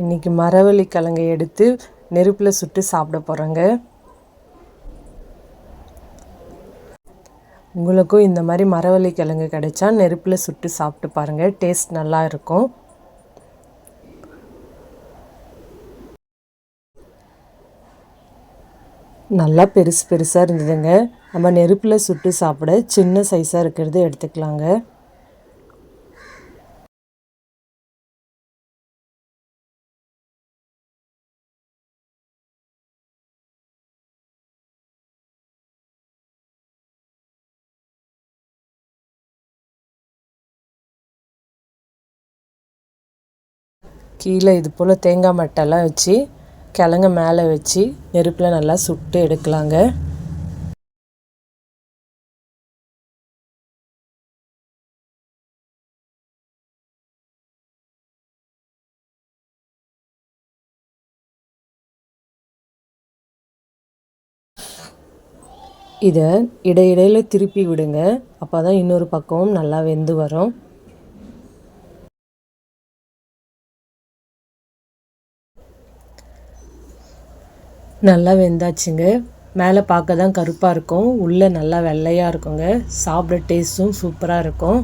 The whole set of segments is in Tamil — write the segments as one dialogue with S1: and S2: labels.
S1: இன்றைக்கி மரவள்ளி கிழங்கை எடுத்து நெருப்பில் சுட்டு சாப்பிட போகிறோங்க உங்களுக்கும் இந்த மாதிரி மரவள்ளி கிழங்கு கிடைச்சா நெருப்பில் சுட்டு சாப்பிட்டு பாருங்கள் டேஸ்ட் நல்லா இருக்கும். நல்லா பெருசு பெருசாக இருந்ததுங்க. நம்ம நெருப்பில் சுட்டு சாப்பிட சின்ன சைஸாக இருக்கிறது எடுத்துக்கலாங்க. கீழே இது போல் தேங்காய் மட்டெல்லாம் வச்சு கிழங்க மேலே வச்சு நெருப்பில் நல்லா சுட்டு எடுக்கலாங்க. இதை இடையிடையில் திருப்பி விடுங்க. அப்போ தான் இன்னொரு பக்கமும் நல்லா வெந்து வரும். நல்லா வெந்தாச்சுங்க. மேலே பார்க்க தான் கருப்பாக இருக்கும். உள்ளே நல்லா வெள்ளையாக இருக்குங்க. சாப்பிட டேஸ்ட்டும் சூப்பராக இருக்கும்.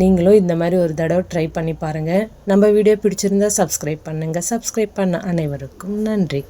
S1: நீங்களும் இந்த மாதிரி ஒரு தடவை ட்ரை பண்ணி பாருங்கள் நம்ம வீடியோ பிடிச்சிருந்தா சப்ஸ்கிரைப் பண்ணுங்கள் சப்ஸ்கிரைப் பண்ண அனைவருக்கும் நன்றி.